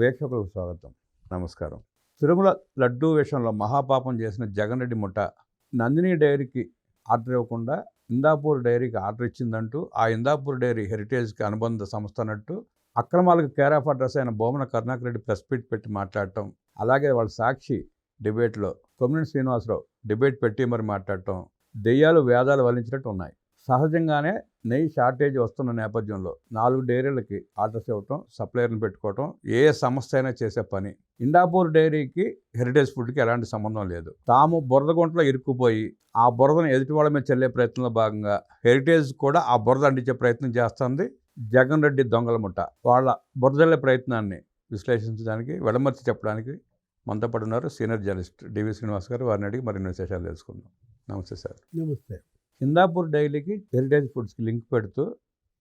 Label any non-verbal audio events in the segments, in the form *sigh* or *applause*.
వీక్షకులకు స్వాగతం. నమస్కారం. తిరుమల లడ్డూ విషయంలో మహాపాపం చేసిన జగన్ రెడ్డి ముఠ నందిని డైరీకి ఆర్డర్ ఇవ్వకుండా ఇందాపూర్ డైరీకి ఆర్డర్ ఇచ్చిందంటూ ఆ ఇందాపూర్ డైరీ హెరిటేజ్కి అనుబంధ సంస్థ అన్నట్టు అక్రమాలకు కేర్ ఆఫ్ అడ్రస్ అయిన బోమన కరుణాకర్ రెడ్డి ప్రెస్ మీట్ పెట్టి మాట్లాడటం అలాగే వాళ్ళ సాక్షి డిబేట్లో కొమ్మినేని శ్రీనివాసరావు డిబేట్ పెట్టి మరి మాట్లాడటం దెయ్యాలు వేదాలు వలించినట్టు ఉన్నాయి. సహజంగానే నెయ్యి షార్టేజ్ వస్తున్న నేపథ్యంలో నాలుగు డైరీలకి ఆర్డర్స్ ఇవ్వటం సప్లయర్ని పెట్టుకోవటం ఏ సంస్థ అయినా చేసే పని. ఇండాపూర్ డైరీకి హెరిటేజ్ ఫుడ్కి ఎలాంటి సంబంధం లేదు. తాము బురద గుంటలో ఇరుక్కుపోయి ఆ బురదను ఎదుటి వాళ్ళ మీద చెల్లే ప్రయత్నంలో భాగంగా హెరిటేజ్ కూడా ఆ బురద అండించే ప్రయత్నం చేస్తుంది జగన్ రెడ్డి దొంగల ముఠ. వాళ్ళ బురదల్లే ప్రయత్నాన్ని విశ్లేషించడానికి వెడమర్చి చెప్పడానికి మనతో పాటు ఉన్నారు senior journalist DV Srinivas garu. వారిని అడిగి మరిన్ని విశేషాలు తెలుసుకుందాం. నమస్తే సార్. నమస్తే. హిందాపూర్ డైలీకి హెరిటేజ్ ఫుడ్స్కి లింక్ పెడుతూ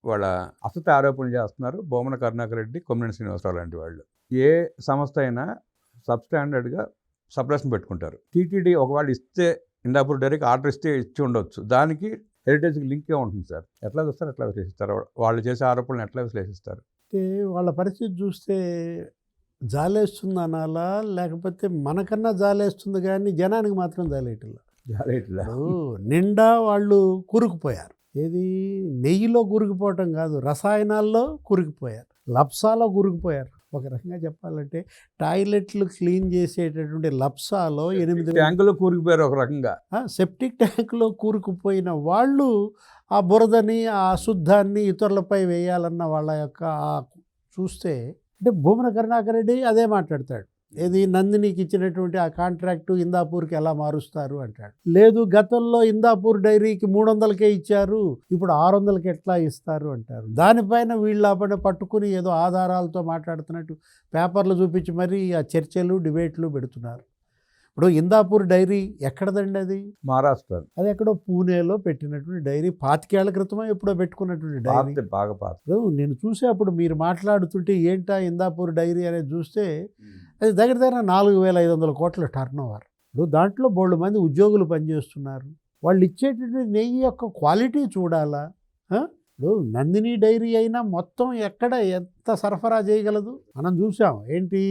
వాళ్ళ అసత ఆరోపణలు చేస్తున్నారు బొమ్మన కరుణాకర్ రెడ్డి కొమ్మినేని శ్రీనివాసరావు లాంటి వాళ్ళు. ఏ సంస్థ అయినా సబ్స్టాండర్డ్గా సప్రెషన్ పెట్టుకుంటారు. టీటీడీ ఒకవేళ ఇస్తే ఇందాపూర్ డైరీకి ఆర్డర్ ఇస్తే ఇచ్చి ఉండొచ్చు. దానికి హెరిటేజ్కి లింకే ఉంటుంది సార్. ఎట్లా చూస్తారు ఎట్లా విశ్లేషిస్తారు? వాళ్ళు చేసే ఆరోపణలు ఎట్లా విశ్లేషిస్తారు? అంటే వాళ్ళ పరిస్థితి చూస్తే జాలేస్తుంది అనాలా లేకపోతే మనకన్నా జాలేస్తుంది కానీ జనానికి మాత్రం జాలేయట్లా? నిండా వాళ్ళు కూరుకుపోయారు. ఏది? నెయ్యిలో కూరుకుపోవటం కాదు రసాయనాల్లో కూరుకుపోయారు. లప్సాలో కూరుకుపోయారు. ఒక రకంగా చెప్పాలంటే టాయిలెట్లు క్లీన్ చేసేటటువంటి లప్సాలో ఎనిమిది ట్యాంకులో కూరుకుపోయారు ఒక రకంగా. సెప్టిక్ ట్యాంక్లో కూరుకుపోయిన వాళ్ళు ఆ బురదని ఆ అశుద్ధాన్ని ఇతరులపై వేయాలన్న వాళ్ళ యొక్క చూస్తే అంటే భూమన కరుణాకర్ రెడ్డి అదే మాట్లాడతాడు. ఏది నందినికి ఇచ్చినటువంటి ఆ కాంట్రాక్టు ఇందాపూర్కి ఎలా మారుస్తారు అంటాడు. లేదు గతంలో ఇందాపూర్ డైరీకి మూడు వందలకే ఇచ్చారు ఇప్పుడు ఆరు వందలకి ఎట్లా ఇస్తారు అంటారు. దానిపైన వీళ్ళు అప్పుడు పట్టుకుని ఏదో ఆధారాలతో మాట్లాడుతున్నట్టు పేపర్లు చూపించి మరీ ఆ చర్చలు డిబేట్లు పెడుతున్నారు. ఇప్పుడు ఇందాపూర్ డైరీ ఎక్కడదండి అది? మహారాష్ట్ర. అది ఎక్కడో పూణేలో పెట్టినటువంటి డైరీ పాతికేళ్ళ క్రితమే ఎప్పుడో పెట్టుకున్నటువంటి డైరీ. బాగా పాత. నేను చూసే అప్పుడు మీరు మాట్లాడుతుంటే ఏంటా ఇందాపూర్ డైరీ అనేది చూస్తే అది దగ్గర దగ్గర నాలుగు వేల ఐదు వందల కోట్ల టర్న్ ఓవర్ ఇప్పుడు దాంట్లో బోళ్ళు మంది ఉద్యోగులు పనిచేస్తున్నారు. వాళ్ళు ఇచ్చేటటువంటి నెయ్యి యొక్క క్వాలిటీ చూడాలా? ఇప్పుడు నందిని డైరీ అయినా మొత్తం ఎక్కడ ఎంత సరఫరా చేయగలదు? మనం చూసాం. ఏంటి?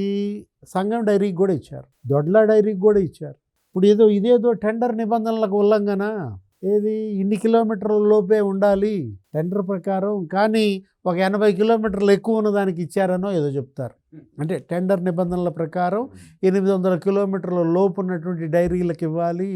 సంఘం డైరీకి కూడా ఇచ్చారు. దొడ్ల డైరీకి కూడా ఇచ్చారు. ఇప్పుడు ఏదో ఇదేదో టెండర్ నిబంధనలకు ఉల్లంఘన? ఏది? ఇన్ని కిలోమీటర్ల లోపే ఉండాలి. టెండర్ ప్రకారం కానీ ఒక ఎనభై కిలోమీటర్లు ఎక్కువ ఉన్న దానికి ఇచ్చారనో ఏదో చెప్తారు. అంటే టెండర్ నిబంధనల ప్రకారం ఎనిమిది వందల కిలోమీటర్ల లోపు ఉన్నటువంటి డైరీలకు ఇవ్వాలి.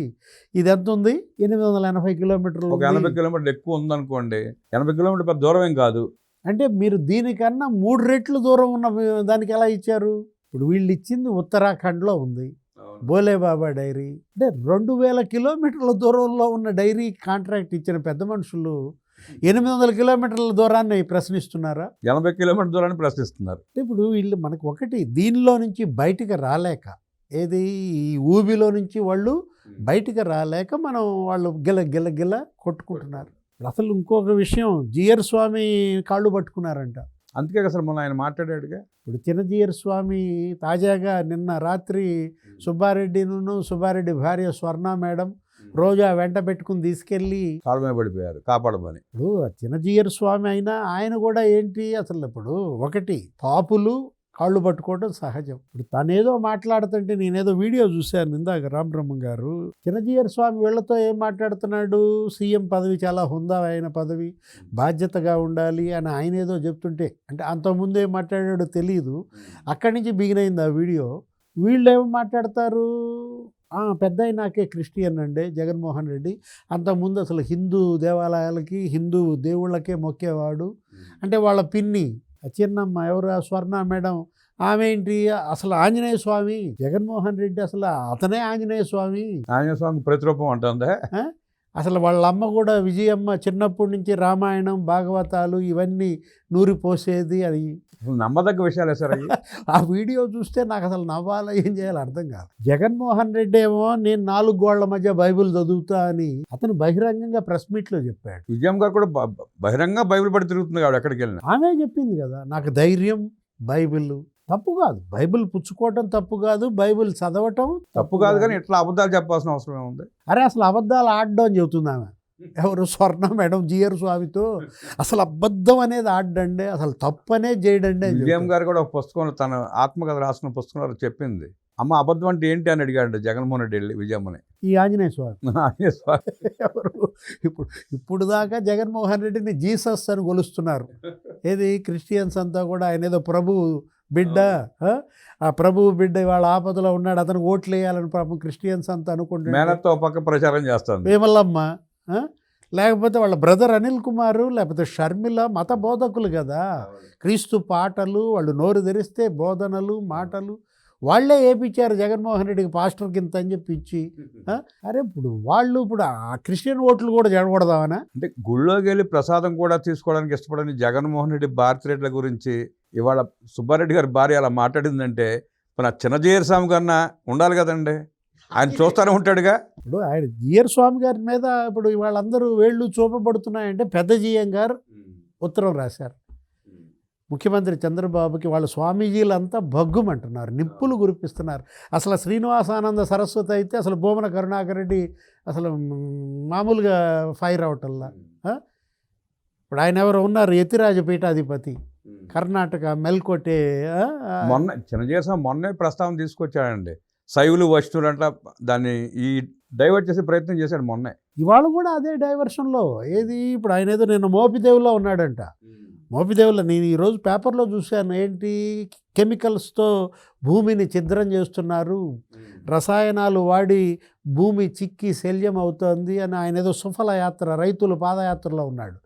ఇది ఎంత ఉంది? ఎనిమిది వందల ఎనభై కిలోమీటర్లు ఒక ఎనభై. కిలోమీటర్లు ఎక్కువ ఉందనుకోండి ఎనభై కిలోమీటర్ పెద్ద దూరం ఏం కాదు. అంటే మీరు దీనికన్నా మూడు రెట్లు దూరం ఉన్న దానికి ఎలా ఇచ్చారు? ఇప్పుడు వీళ్ళు ఇచ్చింది ఉత్తరాఖండ్లో ఉంది. బోలే బాబా డైరీ. అంటే రెండు వేల కిలోమీటర్ల దూరంలో ఉన్న డైరీ కాంట్రాక్ట్ ఇచ్చిన పెద్ద మనుషులు ఎనిమిది వందల కిలోమీటర్ల దూరాన్ని ప్రశ్నిస్తున్నారా? ఎనభై కిలోమీటర్ దూరాన్ని ప్రశ్నిస్తున్నారు. ఇప్పుడు వీళ్ళు మనకు ఒకటి దీనిలో నుంచి బయటికి రాలేక ఏది? ఈ ఊబిలో నుంచి వాళ్ళు బయటికి రాలేక మనం వాళ్ళు గిల గిల గిల కొట్టుకుంటున్నారు. అసలు ఇంకొక విషయం జియర్ స్వామి కాళ్ళు పట్టుకున్నారంట. అందుకే అసలు మొన్న ఆయన మాట్లాడాడుగా. ఇప్పుడు చిన్నజీయర్ స్వామి తాజాగా నిన్న రాత్రి సుబ్బారెడ్డిను సుబ్బారెడ్డి భార్య స్వర్ణ మేడం రోజా వెంట పెట్టుకుని తీసుకెళ్ళి కాళ్ళ మీద పడిపోయారు కాపాడమని. ఇప్పుడు ఆ చిన్నజీయర్ స్వామి అయినా ఆయన కూడా ఏంటి అసలు ఇప్పుడు ఒకటి పాపులు కాళ్ళు పట్టుకోవడం సహజం. ఇప్పుడు తనేదో మాట్లాడుతుంటే నేనేదో వీడియో చూశాను ఇందాక రామబ్రహ్మం గారు. చిన్నజీయర్ స్వామి వీళ్ళతో ఏం మాట్లాడుతున్నాడు? సీఎం పదవి చాలా హుందా అయిన పదవి? బాధ్యతగా ఉండాలి అని ఆయన ఏదో చెప్తుంటే అంటే అంతకుముందు ఏం మాట్లాడాడో తెలియదు అక్కడి నుంచి బిగిన్ అయింది ఆ వీడియో. వీళ్ళు ఏం మాట్లాడతారు? "ఆ, పెద్ద ఆయన నాకే క్రిస్టియన్ అండి జగన్మోహన్ రెడ్డి. అంతకుముందు అసలు హిందూ దేవాలయాలకి హిందూ దేవుళ్ళకే మొక్కేవాడు. అంటే వాళ్ళ పిన్ని చిన్నమ్మ ఎవరు? స్వర్ణ మేడం. ఆమె ఏంటి? అసలు ఆంజనేయ స్వామి? జగన్మోహన్ రెడ్డి అసలు అతనే ఆంజనేయ స్వామి? ఆంజనేయ స్వామి ప్రతిరూపం అంటుందే? అసలు వాళ్ళ అమ్మ కూడా విజయమ్మ చిన్నప్పటి నుంచి రామాయణం భాగవతాలు ఇవన్నీ నూరి పోసేది అది. నమ్మదగ్గ విషయాలే సార్ *laughs* ఆ వీడియో చూస్తే నాకు అసలు నవ్వాలో ఏం చేయాలో అర్థం కాదు. జగన్మోహన్ రెడ్డి ఏమో నేను నాలుగు గోళ్ళ మధ్య బైబిల్ చదువుతా అని అతను బహిరంగంగా ప్రెస్ మీట్లో చెప్పాడు. విజయం గారు కూడా బహిరంగ బైబిల్ పడి తిరుగుతుంది ఆవిడ ఎక్కడికి వెళ్ళినా. ఆమె చెప్పింది కదా నాకు ధైర్యం బైబిల్ తప్పు కాదు. బైబిల్ పుచ్చుకోవటం తప్పు కాదు. బైబిల్ చదవటం తప్పు కాదు కానీ ఇట్లా అబద్ధాలు చెప్పాల్సిన అవసరం ఏముంది? అరే అసలు అబద్ధాలు ఆడడం అని చెబుతుంది ఆమె. ఎవరు స్వర్ణ మేడం జిఆర్ స్వామితో అసలు అబద్ధం అనేది ఆడండి అసలు తప్పు అనేది చేయడండి విజయం. గారు కూడా ఒక పుస్తకంలో తన ఆత్మకథ రాసిన పుస్తకంలో చెప్పింది. అమ్మ అబద్ధం అంటే ఏంటి అని అడిగాడు జగన్మోహన్ రెడ్డి వెళ్ళి విజయమ్మని. ఈ ఆంజనేయ స్వామి. *laughs* ఆయన స్వా- ఎవరు? ఇప్పుడు ఇప్పుడు దాకా జగన్మోహన్ రెడ్డిని జీసస్ అని కొలుస్తున్నారు. ఏది? క్రిస్టియన్స్ అంతా కూడా ఆయన ఏదో ప్రభు బిడ్డ ఆ? ఆ ప్రభు బిడ్డ వాళ్ళ ఆపదలో ఉన్నాడు అతనికి ఓట్లు వేయాలని పాపం క్రిస్టియన్స్ అంతా అనుకుంటున్నారు మేనత్తో పక్క ప్రచారం చేస్తుంది వేమల్లమ్మ? లేకపోతే వాళ్ళ బ్రదర్ అనిల్ కుమారు లేకపోతే షర్మిల మత బోధకులు కదా క్రీస్తు పాటలు వాళ్ళు నోరు తెరిస్తే బోధనలు మాటలు వాళ్ళే ఏపించారు జగన్మోహన్ రెడ్డికి పాస్టర్ కింద అని చెప్పి ఇచ్చి ఆ? అరే ఇప్పుడు వాళ్ళు ఇప్పుడు ఆ క్రిస్టియన్ ఓట్లు కూడా జడగొడదామనా అంటే గుళ్ళోకి వెళ్ళి ప్రసాదం కూడా తీసుకోవడానికి ఇష్టపడని జగన్మోహన్ రెడ్డి భారతిరెడ్ల గురించి ఇవాళ సుబ్బారెడ్డి గారి భార్య అలా మాట్లాడిందంటే మన చిన్నజీయర్ స్వామి కన్నా ఉండాలి కదండి. ఆయన చూస్తూనే ఉంటాడుగా. ఇప్పుడు ఆయన జియర్ స్వామి గారి మీద ఇప్పుడు వాళ్ళందరూ వేళ్ళు చూపబడుతున్నాయంటే పెద్ద జిఎం గారు ఉత్తరం రాశారు. ముఖ్యమంత్రి చంద్రబాబుకి వాళ్ళ స్వామీజీలంతా భగ్గుమంటున్నారు నిప్పులు గురిపిస్తున్నారు అసలు శ్రీనివాసానంద సరస్వతి అయితే అసలు భూమన కరుణాకర్ రెడ్డి అసలు మామూలుగా ఫైర్ అవటల్లా ఇప్పుడు ఆయన ఎవరు ఉన్నారు? యతిరాజ పీఠాధిపతి. కర్ణాటక మెల్కోటే మొన్న చిన్నజీయర్ స్వామి మొన్నే ప్రస్తావన తీసుకొచ్చాడండి. శైవులు వస్తువులు అంట దాన్ని ఈ డైవర్ట్ చేసే ప్రయత్నం చేశాడు మొన్నే. ఇవాళ కూడా అదే డైవర్షన్లో ఏది ఇప్పుడు ఆయన ఏదో నేను మోపిదేవులో ఉన్నాడంట. మోపిదేవుల నేను ఈరోజు పేపర్లో చూశాను ఏంటి కెమికల్స్తో భూమిని ఛిద్రం చేస్తున్నారు. రసాయనాలు వాడి భూమి చిక్కి శల్యం అవుతోంది అని ఆయన ఏదో సుఫల యాత్ర రైతుల పాదయాత్రలో ఉన్నాడు?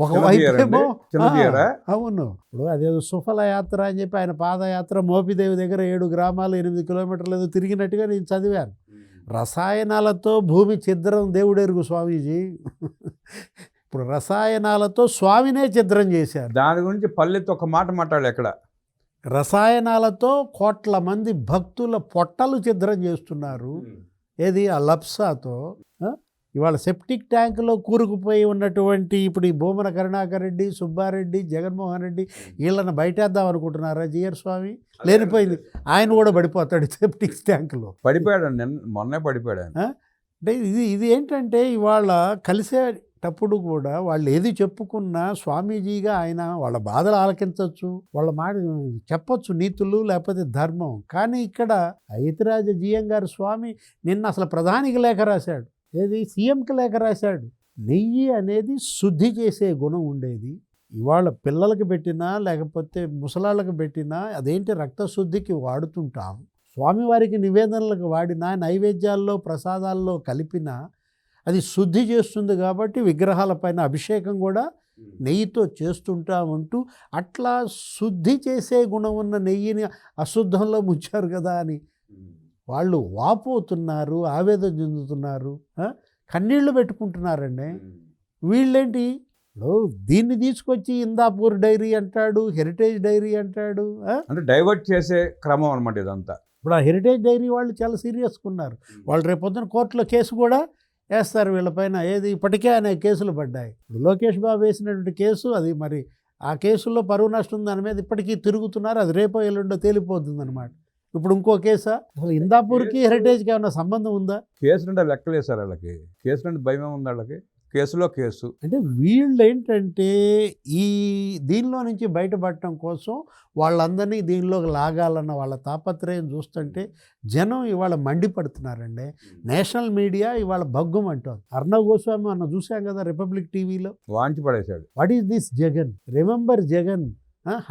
ఒకవైపేమో చిన్నజీయరా? ఆ, అవును. ఇప్పుడు అదేదో సుఫల యాత్ర అని చెప్పి ఆయన పాదయాత్ర మోపిదేవి దగ్గర ఏడు గ్రామాలు ఎనిమిది కిలోమీటర్లు ఏదో తిరిగినట్టుగా నేను చదివాను. రసాయనాలతో భూమి ఛిద్రం దేవుడెరుగు స్వామీజీ. ఇప్పుడు రసాయనాలతో స్వామినే ఛిద్రం చేశారు. దాని గురించి పల్లెత్తు ఒక మాట మాట్లాడు ఎక్కడ? రసాయనాలతో కోట్ల మంది భక్తుల పొట్టలు ఛిద్రం చేస్తున్నారు. ఏది? ఆ లప్సాతో? ఇవాళ సెప్టిక్ ట్యాంకులో కూరుకుపోయి ఉన్నటువంటి ఇప్పుడు ఈ భూమన కరుణాకర్ రెడ్డి సుబ్బారెడ్డి జగన్మోహన్ రెడ్డి వీళ్ళని బయటేద్దాం అనుకుంటున్నారా జిఆర్ స్వామి? లేనిపోయింది. ఆయన కూడా పడిపోతాడు సెప్టిక్ ట్యాంకులో. పడిపోయాడు నిన్న మొన్నే పడిపోయాడు అంటే ఇది ఇది ఏంటంటే ఇవాళ కలిసేటప్పుడు కూడా వాళ్ళు ఏది చెప్పుకున్నా స్వామీజీగా ఆయన వాళ్ళ బాధలు ఆలకించవచ్చు వాళ్ళ మాట చెప్పొచ్చు నీతులు లేకపోతే ధర్మం. కానీ ఇక్కడ ఐతిరాజ జిఎం గారు స్వామి నిన్న అసలు ప్రధానికి లేఖ రాశాడు. ఏది? సీఎంకి లేఖ రాశాడు. నెయ్యి అనేది శుద్ధి చేసే గుణం ఉండేది. ఇవాళ పిల్లలకి పెట్టినా లేకపోతే ముసలాళ్ళకి పెట్టినా అదేంటి రక్తశుద్ధికి వాడుతుంటాం. స్వామివారికి నివేదనలకు వాడిన నైవేద్యాల్లో ప్రసాదాల్లో కలిపిన అది శుద్ధి చేస్తుంది కాబట్టి విగ్రహాలపైన అభిషేకం కూడా నెయ్యితో చేస్తుంటామంటూ అట్లా శుద్ధి చేసే గుణం ఉన్న నెయ్యిని అశుద్ధంలో ముంచారు కదా అని వాళ్ళు వాపోతున్నారు ఆవేదన చెందుతున్నారు? కన్నీళ్ళు పెట్టుకుంటున్నారండి. వీళ్ళేంటి? దీన్ని తీసుకొచ్చి ఇందాపూర్ డైరీ అంటాడు హెరిటేజ్ డైరీ అంటాడు? అంటే డైవర్ట్ చేసే క్రమం అనమాట ఇదంతా. ఇప్పుడు ఆ హెరిటేజ్ డైరీ వాళ్ళు చాలా సీరియస్గా ఉన్నారు వాళ్ళు రేపు పొద్దున కోర్టులో కేసు కూడా వేస్తారు వీళ్ళపైన ఏది? ఇప్పటికే అనే కేసులు పడ్డాయి. ఇప్పుడు లోకేష్ బాబు వేసినటువంటి కేసు అది మరి ఆ కేసులో పరువు నష్టం దాని మీద ఇప్పటికీ తిరుగుతున్నారు. అది రేపో ఎల్లుండో తేలిపోతుంది అనమాట ఇప్పుడు ఇంకో కేసా? అసలు ఇందాపూర్కి హెరిటేజ్కి ఏమైనా సంబంధం ఉందా? కేసులు అంటే లెక్కలేసారు వాళ్ళకి. కేసులు అంటే భయం ఉంది వాళ్ళకి? కేసులో కేసు. అంటే వీళ్ళు ఏంటంటే ఈ దీనిలో నుంచి బయటపడటం కోసం వాళ్ళందరినీ దీనిలోకి లాగాలన్న వాళ్ళ తాపత్రయం చూస్తుంటే జనం ఇవాళ మండిపడుతున్నారండి. నేషనల్ మీడియా ఇవాళ భగ్గుమంటోంది అర్ణవ్ గోస్వామి అన్న చూసాం కదా రిపబ్లిక్ టీవీలో? వాంచి పడేశాడు. What is this Jagan? Remember Jagan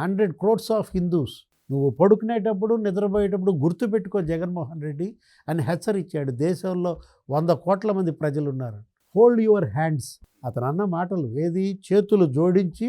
hundred crores of Hindus నువ్వు పడుకునేటప్పుడు నిద్రపోయేటప్పుడు గుర్తుపెట్టుకో జగన్మోహన్ రెడ్డి అని హెచ్చరించాడు దేశంలో వంద కోట్ల మంది ప్రజలు ఉన్నారు హోల్డ్ యువర్ హ్యాండ్స్ అతను అన్న మాటలు ఏది? చేతులు జోడించి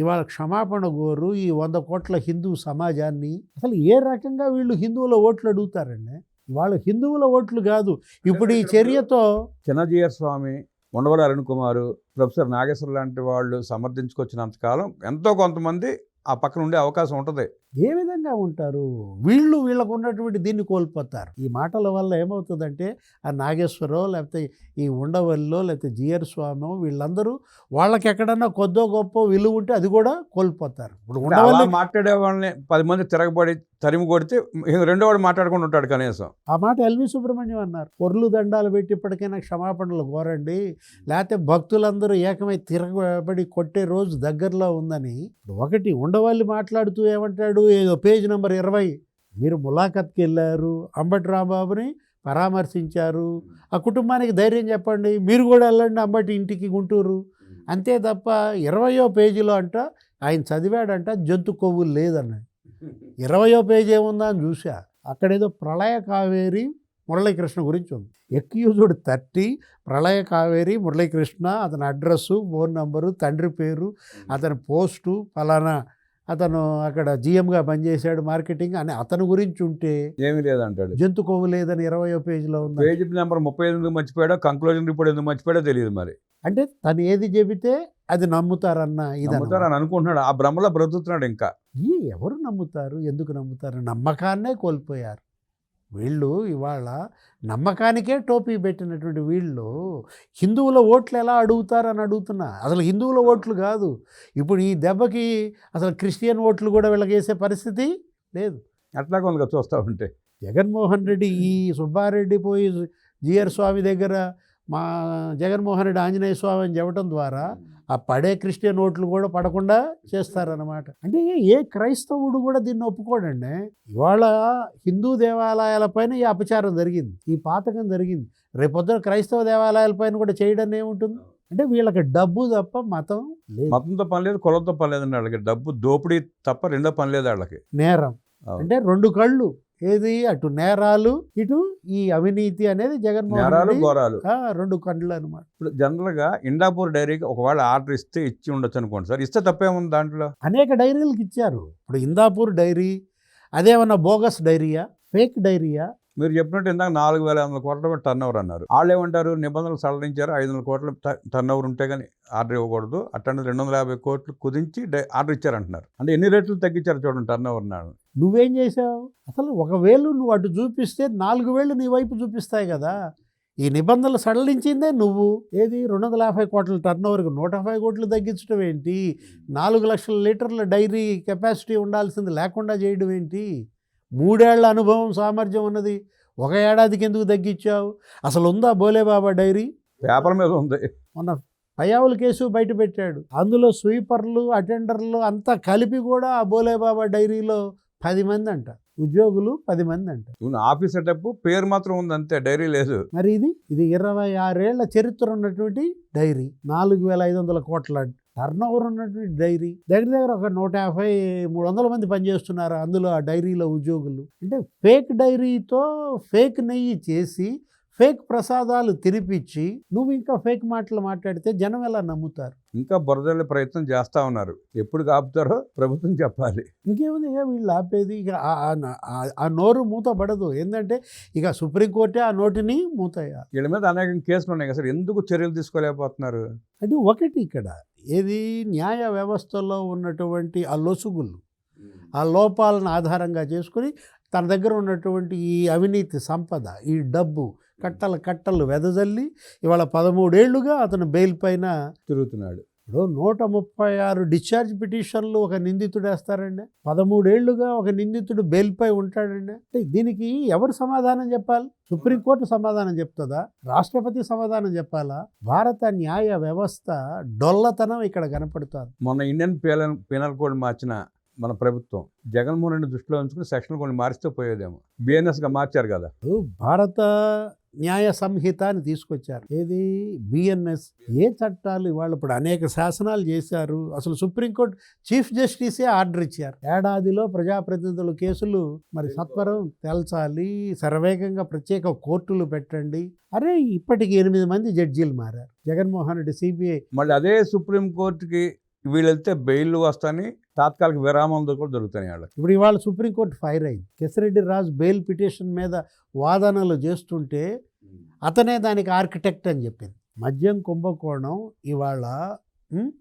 ఇవాళ క్షమాపణ కోరు ఈ వంద కోట్ల హిందూ సమాజాన్ని. అసలు ఏ రకంగా వీళ్ళు హిందువుల ఓట్లు అడుగుతారండి? ఇవాళ హిందువుల ఓట్లు కాదు. ఇప్పుడు ఈ చర్యతో చిన్నజీయర్ స్వామి ఉండవల్లి అరుణ్ కుమార్ ప్రొఫెసర్ నాగేశ్వర లాంటి వాళ్ళు సమర్థించుకొచ్చినంత కాలం ఎంతో కొంతమంది ఆ పక్కన ఉండే అవకాశం ఉంటుంది. ఏ విధంగా ఉంటారు? వీళ్ళు వీళ్ళకు ఉన్నటువంటి దీన్ని కోల్పోతారు. ఈ మాటల వల్ల ఏమవుతుందంటే ఆ నాగేశ్వరరావు లేకపోతే ఈ ఉండవల్లిలో లేకపోతే జిఆర్ స్వామి వీళ్ళందరూ వాళ్ళకి ఎక్కడన్నా కొద్దో గొప్ప విలువ ఉంటే అది కూడా కోల్పోతారు. ఇప్పుడు ఉండవల్లి మాట్లాడే వాళ్ళని పది మంది తిరగబడి తరిమి కొడితే రెండో వాడు మాట్లాడుకుంటూ ఉంటాడు కనీసం. ఆ మాట ఎల్వి సుబ్రహ్మణ్యం అన్నారు. పొర్లు దండాలు పెట్టి ఇప్పటికైనా క్షమాపణలు కోరండి. లేకపోతే భక్తులందరూ ఏకమై తిరగబడి కొట్టే రోజు దగ్గరలో ఉందని. ఒకటి ఉండవల్లి మాట్లాడుతూ ఏమంటాడు? ఏదో పేజ్ నెంబర్ ఇరవై. మీరు ములాఖత్కి వెళ్ళారు అంబటి రాంబాబుని పరామర్శించారు. ఆ కుటుంబానికి ధైర్యం చెప్పండి మీరు కూడా వెళ్ళండి అంబటి ఇంటికి గుంటూరు. అంతే తప్ప ఇరవయో పేజీలో అంట ఆయన చదివాడంట జంతు కొవ్వులు లేదన్న ఇరవయో పేజీ ఏముందా అని చూసా అక్కడేదో ప్రళయ కావేరి మురళీకృష్ణ గురించి ఉంది. ఎక్యూజుడ్ థర్టీ ప్రళయ కావేరి మురళీకృష్ణ అతని అడ్రస్సు ఫోన్ నంబరు తండ్రి పేరు అతని పోస్టు ఫలానా అతను అక్కడ జిఎంగా పనిచేశాడు మార్కెటింగ్ అని అతని గురించి ఉంటే ఏమీ లేదంటాడు. జంతు కొవ్వు లేదని ఇరవయో పేజీలో ఉంది పేజీ నెంబర్ ముప్పై ఎందుకు మర్చిపోయాడో కంక్లూజన్ రిపోర్ట్ ఎందుకు మర్చిపోయాడో తెలియదు మరి. అంటే తను ఏది చెబితే అది నమ్ముతారన్న ఇది నమ్ముతారు అని అనుకుంటున్నాడు. ఆ భ్రమలో బ్రతుకుతున్నాడు ఇంకా. ఈ ఎవరు నమ్ముతారు? ఎందుకు నమ్ముతారు? నమ్మకాన్నే కోల్పోయారు. వీళ్ళు ఇవాళ నమ్మకానికే టోపీ పెట్టినటువంటి వీళ్ళు హిందువుల ఓట్లు ఎలా అడుగుతారని అడుగుతున్నా. అసలు హిందువుల ఓట్లు కాదు. ఇప్పుడు ఈ దెబ్బకి అసలు క్రిస్టియన్ ఓట్లు కూడా వేసే పరిస్థితి లేదు. అట్లా కొంత చూస్తూ ఉంటే. జగన్మోహన్ రెడ్డి ఈ సుబ్బారెడ్డి పోయి జిఆర్ స్వామి దగ్గర మా జగన్మోహన్ రెడ్డి ఆంజనేయ స్వామి అని చెప్పడం ద్వారా ఆ పడే క్రిస్టియన్ ఓట్లు కూడా పడకుండా చేస్తారన్నమాట. అంటే ఏ క్రైస్తవుడు కూడా దీన్ని ఒప్పుకోడండి. ఇవాళ హిందూ దేవాలయాలపైన ఈ అపచారం జరిగింది ఈ పాతకం జరిగింది. రేపొద్దున క్రైస్తవ దేవాలయాలపైన కూడా చేయడం ఏముంటుంది? అంటే వీళ్ళకి డబ్బు తప్ప మతం లేదు. మతంతో పని లేదు కులంతో పని లేదండి వాళ్ళకి. డబ్బు దోపిడీ తప్ప రెండో పని లేదు వాళ్ళకి. నేరం. అంటే రెండు కళ్ళు. ఏది? అటు నేరాలు ఇటు ఈ అవినీతి అనేది జగన్మోహన్ ఘోరాలు. రెండు కళ్ళు అనమాట ఇప్పుడు జనరల్గా ఇండాపూర్ డైరీకి ఒకవేళ ఆర్డర్ ఇస్తే ఇచ్చి ఉండొచ్చు అనుకోండి సార్. ఇస్తే తప్పేముంది దాంట్లో? అనేక డైరీలకు ఇచ్చారు. ఇప్పుడు ఇందాపూర్ డైరీ అదేమన్నా బోగస్ డైరీయా? ఫేక్ డైరీయా? మీరు చెప్పినట్టు ఇందాక నాలుగు వేల ఐదు వందల కోట్ల టర్న్ ఓవర్ అన్నారు. వాళ్ళు ఏమంటారు నిబంధనలు సడలించారు. ఐదు వందల కోట్ల టర్న్ ఓవర్ ఉంటే కానీ ఆర్డర్ ఇవ్వకూడదు. అట్టండి రెండు వందల యాభై కోట్లు కుదించి డై- ఆర్డర్ ఇచ్చారంటున్నారు. అంటే ఎన్ని రేట్లు తగ్గించారు చూడండి టర్న్ ఓవర్ నాడు. నువ్వేం చేసావు అసలు ఒకవేళ నువ్వు అటు చూపిస్తే నాలుగు వేళ్ళు నీ వైపు చూపిస్తాయి కదా. ఈ నిబంధనలు సడలించిందే నువ్వు. ఏది? రెండు వందల యాభై కోట్ల టర్న్ ఓవర్కి నూట యాభై కోట్లు తగ్గించడం ఏంటి? నాలుగు లక్షల లీటర్ల డైరీ కెపాసిటీ ఉండాల్సింది లేకుండా చేయడం ఏంటి? మూడేళ్ళ అనుభవం సామర్థ్యం ఉన్నది. ఒక ఏడాదికి ఎందుకు తగ్గించావు? అసలు ఉందా బోలేబాబా డైరీ? పేపర్ మీద ఉంది. మొన్న పయ్యావుల కేసు బయట పెట్టాడు. అందులో స్వీపర్లు అటెండర్లు అంతా కలిపి కూడా ఆ బోలేబాబా డైరీలో పది మంది అంట. ఉద్యోగులు పది మంది అంట. ఇవన్న ఆఫీస్ సెటప్ పేరు మాత్రం ఉంది అంతే డైరీ లేదు. మరి ఇది ఇది ఇరవై ఆరేళ్ళ చరిత్ర ఉన్నటువంటి డైరీ. నాలుగు వేల ఐదు వందల కోట్ల టర్న్ ఓవర్ ఉన్నటువంటి డైరీ. దగ్గర దగ్గర ఒక నూట యాభై మూడు వందల మంది పనిచేస్తున్నారు అందులో ఆ డైరీలో ఉద్యోగులు. అంటే ఫేక్ డైరీతో ఫేక్ నెయ్యి చేసి ఫేక్ ప్రసాదాలు తినిపించి నువ్వు ఇంకా ఫేక్ మాటలు మాట్లాడితే జనం ఎలా నమ్ముతారు? ఇంకా బురదల్లే ప్రయత్నం చేస్తా ఉన్నారు. ఎప్పుడు కాపుతారో ప్రభుత్వం చెప్పాలి. ఇంకేముంది ఇక వీళ్ళు ఆపేది ఇక ఆ- నోరు మూతపడదు ఏంటంటే ఇక సుప్రీంకోర్టే ఆ నోటిని మూతయ్యాలి వీళ్ళ మీద అనేక కేసులు ఉన్నాయి కదా సార్. ఎందుకు చర్యలు తీసుకోలేకపోతున్నారు? అంటే ఒకటి ఇక్కడ. ఏది న్యాయ వ్యవస్థలో ఉన్నటువంటి ఆ లొసుగులు ఆ లోపాలను ఆధారంగా చేసుకుని తన దగ్గర ఉన్నటువంటి ఈ అవినీతి సంపద ఈ డబ్బు కట్టల కట్టలు వెదజల్లి ఇవాళ పదమూడేళ్ళుగా అతను బెయిల్ పైన తిరుగుతున్నాడు. ఇప్పుడు నూట ముప్పై ఆరు డిశ్చార్జ్ పిటిషన్లు ఒక నిందితుడు వేస్తారండి. పదమూడేళ్ళుగా ఒక నిందితుడు బెయిల్పై ఉంటాడండి. అంటే దీనికి ఎవరు సమాధానం చెప్పాలి? సుప్రీంకోర్టు సమాధానం చెప్తుందా? రాష్ట్రపతి సమాధానం చెప్పాలా? భారత న్యాయ వ్యవస్థ డొల్లతనం ఇక్కడ కనపడుతుంది. మొన్న ఇండియన్ పీనల్ పీనల్ కోడ్ మార్చిన మన ప్రభుత్వం. జగన్మోహన్ రెడ్డి దృష్టిలో ఉంచుకుని సెక్షన్ కొన్ని మారిస్తే పోయేదేమో. బిఎన్ఎస్గా మార్చారు కదా. భారత న్యాయ సంహిత అని తీసుకొచ్చారు. ఏది? బిఎన్ఎస్. ఏ చట్టాలు ఇవాళ ఇప్పుడు అనేక శాసనాలు చేశారు. అసలు సుప్రీంకోర్టు చీఫ్ జస్టిసే ఆర్డర్ ఇచ్చారు. ఏడాదిలో ప్రజాప్రతినిధుల కేసులు మరి సత్వరం తేల్చాలి. శరవేగంగా ప్రత్యేక కోర్టులు పెట్టండి. అరే ఇప్పటికి ఎనిమిది మంది జడ్జీలు మారారు. జగన్మోహన్ రెడ్డి సిబిఐ మళ్ళీ అదే సుప్రీంకోర్టుకి వీళ్ళు వెళ్తే బెయిల్ వస్తాయని తాత్కాలిక విరామాలు కూడా దొరుకుతాయి వాళ్ళకి. ఇప్పుడు ఇవాళ సుప్రీంకోర్టు ఫైర్ అయింది. కెసిరెడ్డి రాజు బెయిల్ పిటిషన్ మీద వాదనలు చేస్తుంటే అతనే దానికి ఆర్కిటెక్ట్ అని చెప్పింది. మద్యం కుంభకోణం ఇవాళ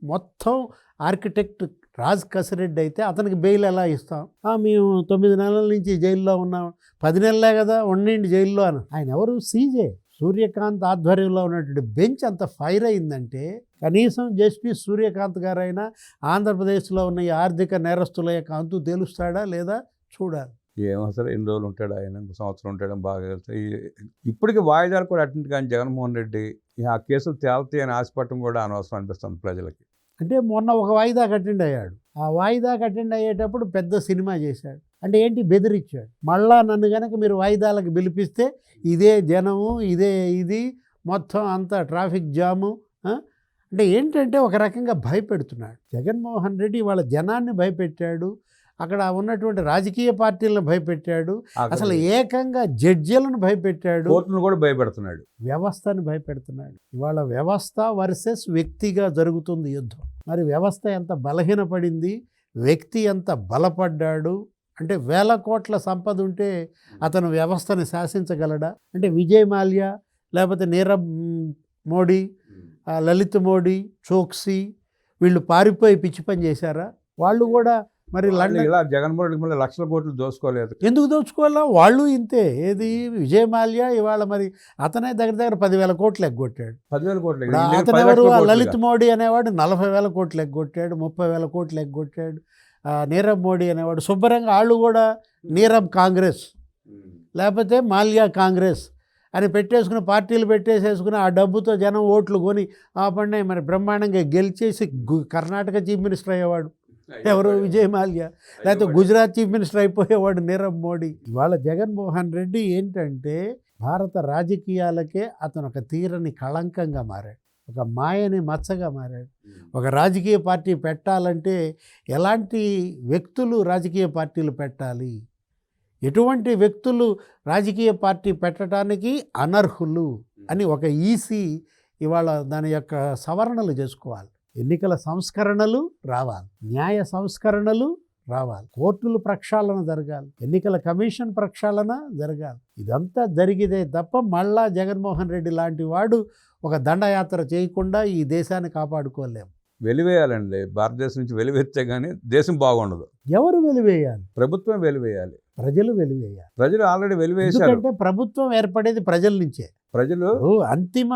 మొత్తం ఆర్కిటెక్ట్ రాజ్ కసిరెడ్డి అయితే అతనికి బెయిల్ ఎలా ఇస్తాం? "ఆ, మేము తొమ్మిది నెలల నుంచి జైల్లో ఉన్నాం. పది నెలలే కదా ఉండండి జైల్లో అని. ఆయన ఎవరు? సీజే. సూర్యకాంత్ ఆధ్వర్యంలో ఉన్నటువంటి బెంచ్ అంత ఫైర్ అయిందంటే కనీసం జస్టిస్ సూర్యకాంత్ గారైనా ఆంధ్రప్రదేశ్లో ఉన్న ఈ ఆర్థిక నేరస్తుల యొక్క అంతు తేలుస్తాడా లేదా చూడాలి. ఏమో ఎన్ని రోజులు ఉంటాడు ఆయన ఇంకో సంవత్సరం ఉంటాడు బాగా ఈ- ఇప్పటికి వాయిదాలు కూడా అటెండ్ కానీ జగన్మోహన్ రెడ్డి ఆ కేసులు తేలుతాయి అని ఆశపడటం కూడా అనవసరం అనిపిస్తుంది ప్రజలకి. అంటే మొన్న ఒక వాయిదాకి అటెండ్ అయ్యాడు. ఆ వాయిదాకి అటెండ్ అయ్యేటప్పుడు పెద్ద సినిమా చేశాడు. అంటే ఏంటి? బెదిరించాడు మళ్ళా నన్ను కనుక మీరు వాయిదాలకు పిలిపిస్తే ఇదే జనము ఇదే ఇది మొత్తం అంతా ట్రాఫిక్ జాము? అంటే ఏంటంటే ఒక రకంగా భయపెడుతున్నాడు. జగన్మోహన్ రెడ్డి వాళ్ళ జనాన్ని భయపెట్టాడు. అక్కడ ఉన్నటువంటి రాజకీయ పార్టీలను భయపెట్టాడు. అసలు ఏకంగా జడ్జీలను భయపెట్టాడు. కోర్టును కూడా భయపెడుతున్నాడు. వ్యవస్థను భయపెడుతున్నాడు. ఇవాళ వ్యవస్థ వర్సెస్ వ్యక్తిగా జరుగుతుంది యుద్ధం. మరి వ్యవస్థ ఎంత బలహీనపడింది? వ్యక్తి ఎంత బలపడ్డాడు? అంటే వేల కోట్ల సంపద ఉంటే అతను వ్యవస్థని శాసించగలడా? అంటే విజయ్ మాల్యా లేకపోతే నీరవ్ మ్, మోడీ లలిత్ మోడీ చోక్సీ వీళ్ళు పారిపోయి పిచ్చి పని చేశారా? వాళ్ళు కూడా మరి ఇలా జగన్మోహన్ రెడ్డి మళ్ళీ లక్షల కోట్లు దోసుకోలేదు ఎందుకు దోచుకోవాలా? వాళ్ళు ఇంతే. ఏది? విజయ్ మాల్యా ఇవాళ మరి అతనే దగ్గర దగ్గర పదివేల కోట్లు ఎగ్గొట్టాడు. పదివేల కోట్లు ఇప్పుడు ఈయన అతను పది ఎవరు? లక్షల ఆ కోట్లుగా. లలిత్ మోడీ అనేవాడు నలభై వేల కోట్లు ఎగ్గొట్టాడు ముప్పై వేల కోట్లు ఎగ్గొట్టాడు. నీరవ్ మోడీ అనేవాడు. శుభ్రంగా వాళ్ళు కూడా నీరవ్ కాంగ్రెస్. లేకపోతే మాల్యా కాంగ్రెస్ అని పెట్టేసుకుని పార్టీలు పెట్టేసేసుకుని ఆ డబ్బుతో జనం ఓట్లు కొని ఆ పండే మరి బ్రహ్మాండంగా గెలిచేసి కర్ణాటక చీఫ్ మినిస్టర్ అయ్యేవాడు. ఎవరు? విజయ్ మాల్యా. లేకపోతే గుజరాత్ చీఫ్ మినిస్టర్ అయిపోయేవాడు నీరవ్ మోడీ. ఇవాళ జగన్మోహన్ రెడ్డి ఏంటంటే భారత రాజకీయాలకే అతను ఒక తీరని కళంకంగా మారాడు. ఒక మాయని మచ్చగా మారాడు. ఒక రాజకీయ పార్టీ పెట్టాలంటే ఎలాంటి వ్యక్తులు రాజకీయ పార్టీలు పెట్టాలి? ఎటువంటి వ్యక్తులు రాజకీయ పార్టీ పెట్టడానికి అనర్హులు అని ఒక ఈసీ ఇవాళ దాని యొక్క సవరణలు చేసుకోవాలి. ఎన్నికల సంస్కరణలు రావాలి. న్యాయ సంస్కరణలు రావాలి. కోర్టులు ప్రక్షాళన జరగాలి. ఎన్నికల కమిషన్ ప్రక్షాళన జరగాలి. ఇదంతా జరిగితే తప్ప మళ్ళా జగన్మోహన్ రెడ్డి లాంటి వాడు ఒక దండయాత్ర చేయకుండా ఈ దేశాన్ని కాపాడుకోలేం. వెలివేయాలండి. భారతదేశం నుంచి వెలివేస్తే కానీ దేశం బాగుండదు. ఎవరు వెలివేయాలి? ప్రభుత్వం వెలివేయాలి. ప్రజలు వెలివేయాలి. ప్రజలు ఆల్రెడీ వెలివేశారు. ఎందుకంటే ప్రభుత్వం ఏర్పడేది ప్రజల నుంచే. ప్రజలు అంతిమ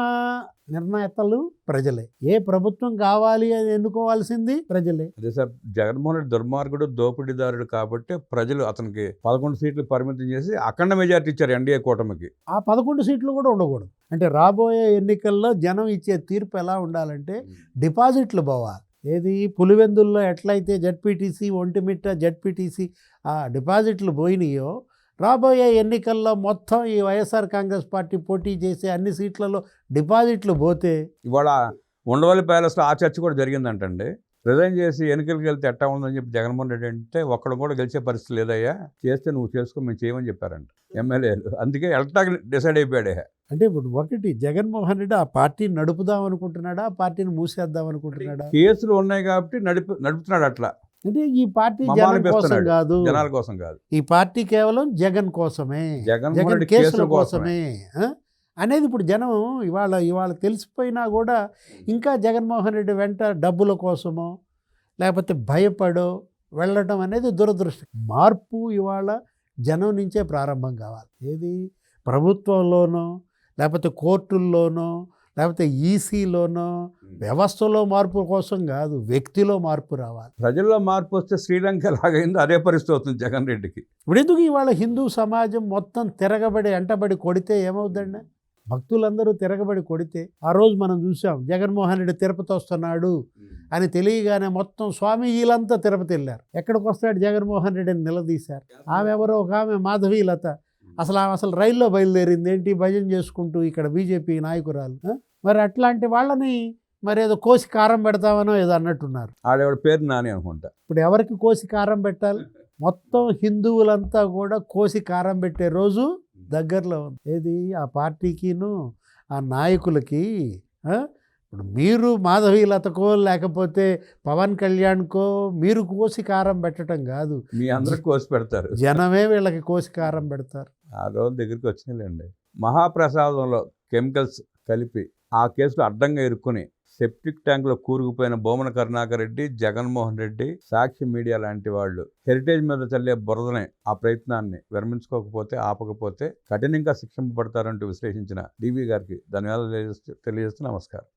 నిర్ణేతలు ప్రజలే. ఏ ప్రభుత్వం కావాలి అని ఎన్నుకోవాల్సింది ప్రజలే. అదే సార్ జగన్మోహన్ రెడ్డి దుర్మార్గుడు దోపిడీదారుడు కాబట్టి ప్రజలు అతనికి పదకొండు సీట్లు పరిమితం చేసి అఖండ మెజార్టీ ఇచ్చారు ఎన్డీఏ కూటమికి. ఆ పదకొండు సీట్లు కూడా ఉండకూడదు. అంటే రాబోయే ఎన్నికల్లో జనం ఇచ్చే తీర్పు ఎలా ఉండాలంటే డిపాజిట్లు పోవాలి. ఏది పులివెందుల్లో ఎట్లయితే జడ్పీటీసీ ఒంటిమిట్ట జడ్పీటీసీ ఆ డిపాజిట్లు పోయినాయో రాబోయే ఎన్నికల్లో మొత్తం ఈ వైఎస్ఆర్ కాంగ్రెస్ పార్టీ పోటీ చేసే అన్ని సీట్లలో డిపాజిట్లు పోతే ఇవాళ ఉండవల్లి ప్యాలెస్లో ఆ చర్చ కూడా జరిగిందంటండి. రిజైన్ చేసి ఎన్నికలకు వెళ్తే ఎట్టా ఉందని చెప్పి జగన్మోహన్ రెడ్డి అంటే ఒక్కడు కూడా గెలిచే పరిస్థితి లేదయ్యా. చేస్తే నువ్వు చేసుకో మేము చేయమని చెప్పారంట ఎమ్మెల్యేలు. అందుకే ఎలక్టాక్ డిసైడ్ అయిపోయాడే అంటే ఇప్పుడు ఒకటి జగన్మోహన్ రెడ్డి ఆ పార్టీని నడుపుదాం అనుకుంటున్నాడా? ఆ పార్టీని మూసేద్దాం అనుకుంటున్నాడా? కేసులు ఉన్నాయి కాబట్టి నడిపి నడుపుతున్నాడు అట్లా. అంటే ఈ పార్టీ జగన్ కోసం. కాదు. జనాల కోసం కాదు. ఈ పార్టీ కేవలం జగన్ కోసమే. జగన్ కేసుల కోసమే? అనేది ఇప్పుడు జనం ఇవాళ ఇవాళ తెలిసిపోయినా కూడా ఇంకా జగన్మోహన్ రెడ్డి వెంట డబ్బుల కోసమో లేకపోతే భయపడో వెళ్ళటం అనేది దురదృష్టం. మార్పు ఇవాళ జనం నుంచే ప్రారంభం కావాలి. ఏది? ప్రభుత్వంలోనో లేకపోతే కోర్టుల్లోనో లేకపోతే ఈసీలోనో వ్యవస్థలో మార్పు కోసం కాదు వ్యక్తిలో మార్పు రావాలి. ప్రజల్లో మార్పు వస్తే శ్రీలంక లాగైంది అదే పరిస్థితి అవుతుంది జగన్ రెడ్డికి. ఇప్పుడు ఎందుకు ఇవాళ హిందూ సమాజం మొత్తం తిరగబడి ఎంటబడి కొడితే ఏమవుద్దండి భక్తులందరూ తిరగబడి కొడితే ఆ రోజు మనం చూసాం జగన్మోహన్ రెడ్డి తిరుపతి వస్తున్నాడు అని తెలియగానే మొత్తం స్వామీజీలంతా తిరుపతి వెళ్ళారు. ఎక్కడికి వస్తాడు జగన్మోహన్ రెడ్డిని నిలదీశారు? ఆమె ఎవరో ఒక ఆమె మాధవి లత అసలు ఆమె అసలు రైల్లో బయలుదేరింది ఏంటి? భజన చేసుకుంటూ ఇక్కడ బీజేపీ నాయకురాలు? మరి అట్లాంటి వాళ్ళని మరి ఏదో కోసి కారం పెడతామనో ఏదో అన్నట్టున్నారు. ఆడేవాడి పేరు నాని అనుకుంటా. ఇప్పుడు ఎవరికి కోసి కారం పెట్టాలి? మొత్తం హిందువులంతా కూడా కోసి కారం పెట్టే రోజు దగ్గరలో ఉంది. ఏది? ఆ పార్టీకిను ఆ నాయకులకి? ఇప్పుడు మీరు మాధవీలతకో లేకపోతే పవన్ కళ్యాణ్కో మీరు కోసి కారం పెట్టడం కాదు. మీ అందరికి కోసి పెడతారు. జనమే వీళ్ళకి కోసి కారం పెడతారు. ఆ రోజు దగ్గరికి వచ్చినాయిలేండి మహాప్రసాదంలో కెమికల్స్ కలిపి ఆ కేసులో అడ్డంగా ఇరుక్కుని సెప్టిక్ ట్యాంకులో కూరుకుపోయిన బోమన కరుణాకర్ రెడ్డి జగన్మోహన్ రెడ్డి సాక్షి మీడియా లాంటి వాళ్ళు హెరిటేజ్ మీద చల్లే బురదనే ఆ ప్రయత్నాన్ని విరమించుకోకపోతే ఆపకపోతే కఠినంగా శిక్షింపబడతారంటూ విశ్లేషించిన డివి గారికి ధన్యవాదాలు తెలియజేస్తూ నమస్కారం.